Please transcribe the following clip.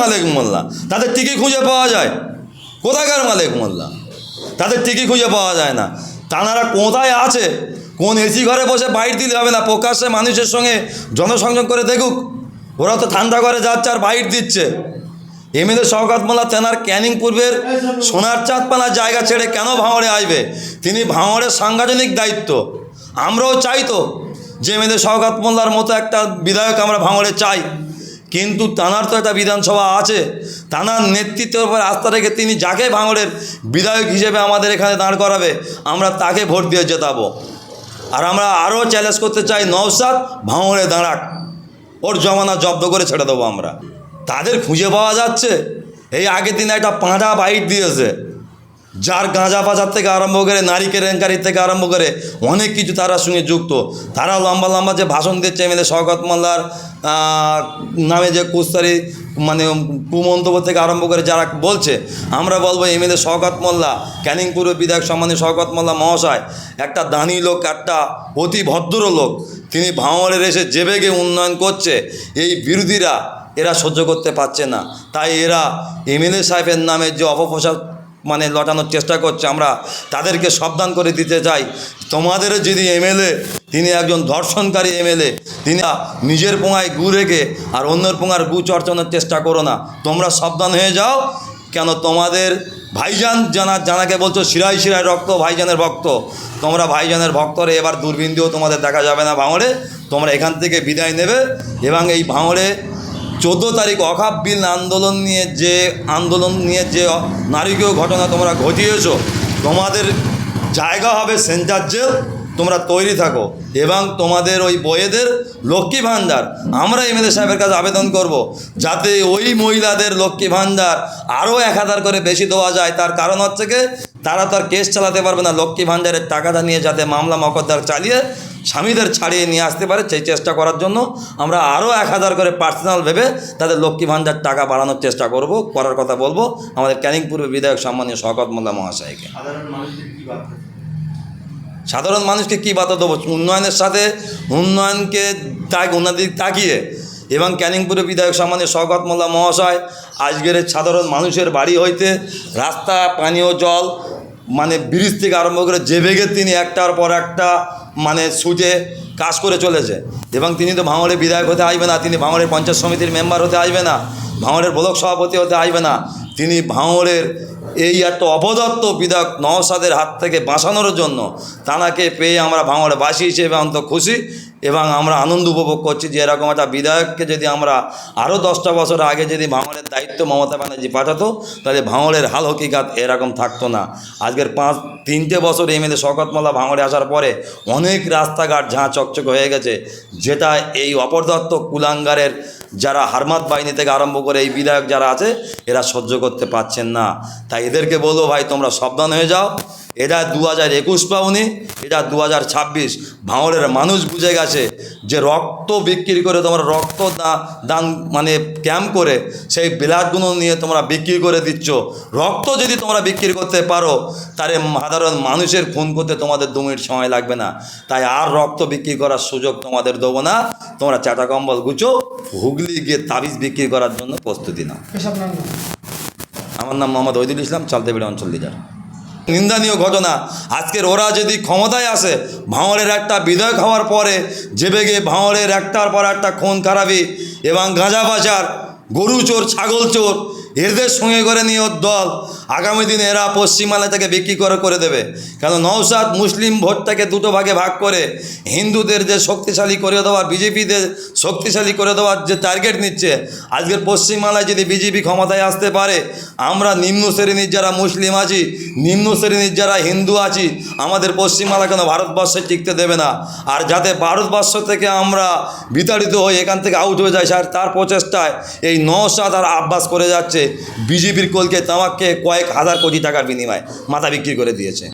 মালিক মোল্লা? তাদের টিকি খুঁজে পাওয়া যায়। কোথাকার মালিক মোল্লা? তাদের টিকি খুঁজে পাওয়া যায় না। তানারা কোথায় আছে? কোন এসি ঘরে বসে বাইর দিলে হবে না? প্রকাশ্যে মানুষের সঙ্গে জনসংযোগ করে দেখুক। ওরা তো ঠান্ডা ঘরে যাচ্ছে আর বাইর দিচ্ছে। এমনিতে শওকাত মোল্লা তেনার ক্যানিং পূর্বের সোনার চাঁদপানার জায়গা ছেড়ে কেন ভাঙড়ে আসবে? তিনি ভাঙড়ের সাংগঠনিক দায়িত্ব। আমরাও চাই তো যে এমনিতে শওকাত মোল্লার মতো একটা বিধায়ক আমরা ভাঙড়ে চাই। কিন্তু তানার তো একটা বিধানসভা আছে। তানার নেতৃত্বের উপর আস্থা রেখে তিনি যাকে ভাঙড়ের বিধায়ক হিসেবে আমাদের এখানে দাঁড় করাবে, আমরা তাকে ভোট দিয়ে জেতাবো। আর আমরা আরও চ্যালেঞ্জ করতে চাই নওসাদ ভাঙড়ে দাঁড়াক। ওর জমানা জব্দ করে ছেড়ে দেবো আমরা। তাদের খুঁজে পাওয়া যাচ্ছে। এই আগের দিন একটা পাঁঠা বাইট দিয়েছে। যার গাঁজা বাজার থেকে আরম্ভ করে নারী কেলেঙ্কারি থেকে আরম্ভ করে অনেক কিছু তার সঙ্গে যুক্ত। তারা লম্বা লম্বা যে ভাষণ দিচ্ছে, এমএলএ শওকত মোল্লার নামে যে কুস্তারি মানে কুমন্তব্য থেকে আরম্ভ করে যারা বলছে, আমরা বলব এমএলএ শওকত মোল্লা, ক্যানিংপুর বিধায়ক সম্মানীয় শওকত মোল্লা মহাশয়, একটা দানি লোক, একটা অতি ভদ্র লোক। তিনি ভাঙড়ের এসে যে বেগে উন্নয়ন করছে, এই বিরোধীরা এরা সহ্য করতে পারছে না। তাই এরা এমএলএ সাহেবের নামে যে অপপ্রচার মানে লটানোর চেষ্টা করছে, আমরা তাদেরকে সাবধান করে দিতে চাই। তোমাদের যদি এমএলএ, তিনি একজন ধর্ষণকারী এমএলএ, তিনি নিজের পোঙায় গু রেখে আর অন্যের পোঙার গু চর্চানোর চেষ্টা করো না। তোমরা সাবধান হয়ে যাও, কেন তোমাদের ভাইজান জানা, জানাকে বলছো শিরাই শিরায় রক্ত, ভাইজানের ভক্ত। তোমরা ভাইজানের ভক্তরে এবার দূরবীন দিয়েও তোমাদের দেখা যাবে না ভাঙড়ে। তোমরা এখান থেকে বিদায় নেবে এবং এই ভাঙড়ে চোদ্দ তারিখ অখাপ বিল আন্দোলন নিয়ে যে আন্দোলন নিয়ে যে নারীকেও ঘটনা তোমরা ঘটিয়েছ, তোমাদের জায়গা হবে সেন্টার জেল তোমরা তৈরি থাকো। এবং তোমাদের ওই বইয়েদের লক্ষ্মী ভাণ্ডার, আমরা এমএলএ সাহেবের কাছে আবেদন করব, যাতে ওই মহিলাদের লক্ষ্মী ভাণ্ডার আরও এক হাজার করে বেশি দেওয়া যায়। তার কারণ হচ্ছে কি, তারা তো আর কেস চালাতে পারবে না, লক্ষ্মী ভাণ্ডারের টাকাটা নিয়ে যাতে মামলা মকদ্দার চালিয়ে স্বামীদের ছাড়িয়ে নিয়ে আসতে পারে সেই চেষ্টা করার জন্য আমরা আরও এক হাজার করে পার্সোনাল ভেবে তাদের লক্ষ্মী ভাণ্ডার টাকা বাড়ানোর চেষ্টা করব করার কথা বলব। আমাদের ক্যানিং পূর্বে বিধায়ক সম্মানীয় শকত মোল্লা মহাশয়কে। সাধারণ মানুষকে কী বার্তা দেবো? উন্নয়নের সাথে উন্নয়নকে তাক উন্নতির তাকিয়ে। এবং ক্যানিংপুরে বিধায়ক সম্মানীয় শওকত মোল্লা মহাশয় আজকের সাধারণ মানুষের বাড়ি হইতে রাস্তা পানীয় জল মানে ব্রিজ থেকে আরম্ভ করে যে বেগে তিনি একটার পর একটা মানে সুজে কাজ করে চলেছে। এবং তিনি তো ভাঙড়ের বিধায়ক হতে আসবে না, তিনি ভাঙড়ের পঞ্চায়েত সমিতির মেম্বার হতে আসবে না, ভাঙড়ের ব্লক সভাপতি হতে আসবে না, তিনি ভাঙড়ের এই এত অপদত্ত বিধায়ক নওসাদের হাত থেকে বাঁচানোর জন্য তাঁকে পেয়ে আমরা ভাঙড়ে বাসি হিসেবে অন্ত খুশি। এবং আমরা আনন্দ উপভোগ করছি যে এরকম একটা বিধায়ককে যদি আমরা আরও দশটা বছর আগে যদি ভাঙড়ের দায়িত্ব মমতা ব্যানার্জি পাঠাতো, তাহলে ভাঙড়ের হাল হকিকাত এরকম থাকতো না। আজকের পাঁচ, তিনটে বছর এমএলএ শকত মোল্লা ভাঙড়ে আসার পরে অনেক রাস্তাঘাট ঝাঁ চকচক হয়ে গেছে, যেটা এই অপরদত্ত কুলাঙ্গারের যারা হারমাত বাহিনী থেকে আরম্ভ করে এই বিধায়ক যারা আছে, এরা সহ্য করতে পারছেন না। তাই এদেরকে বলব ভাই, তোমরা সাবধান হয়ে যাও। এটা দু হাজার একুশ পাওনি এটা দু হাজার ছাব্বিশ। ভাঙড়ের মানুষ বুঝে গেছে যে রক্ত বিক্রি করে তোমরা রক্ত দা- দান মানে ক্যাম্প করে সেই বিলাসগুলো নিয়ে তোমরা বিক্রি করে দিচ্ছ। রক্ত যদি তোমরা বিক্রি করতে পারো তাহলে সাধারণ মানুষের খুন করতে তোমাদের দু মিনিট সময় লাগবে না। তাই আর রক্ত বিক্রি করার সুযোগ তোমাদের দেবো না। তোমরা চাটা কম্বল গুছো হুগলি গিয়ে তাবিজ বিক্রি করার জন্য প্রস্তুতি নাও। আমার নাম মোহাম্মদ ওইদুল ইসলাম চালতেবিড়ি অঞ্চল লিডার নিন্দনীয় ঘটনা। আজকের ওরা যদি ক্ষমতায় আসে ভাঁড়ের একটা বিধায়ক হওয়ার পরে যে বেগে ভাঁড়ের একটার পর একটা খুন খারাপি এবং গাঁজা বাজার গরু চোর ছাগল চোর এদের সঙ্গে করে নিয়ে ওর দল আগামী দিনে এরা পশ্চিমবাংলা থেকে বিক্রি করে করে দেবে। কেন নওসাদ মুসলিম ভোটটাকে দুটো ভাগে ভাগ করে হিন্দুদের যে শক্তিশালী করে দেওয়ার বিজেপিদের শক্তিশালী করে দেওয়ার যে টার্গেট নিচ্ছে, আজকের পশ্চিমবাংলায় যদি বিজেপি ক্ষমতায় আসতে পারে, আমরা নিম্ন শ্রেণির যারা মুসলিম আছি, নিম্ন শ্রেণির যারা হিন্দু আছি, আমাদের পশ্চিমবাংলা কেন ভারতবর্ষে টিকতে দেবে না? আর যাতে ভারতবর্ষ থেকে আমরা বিতাড়িত হয়ে এখান থেকে আউট হয়ে যাই, স্যার, তার প্রচেষ্টায় এই নওসাদ আর আব্বাস করে যাচ্ছে। বিজেপির কলকে তামাককে কয়েক হাজার কোটি টাকার বিনিময়ে মাথা বিক্রি করে দিয়েছে।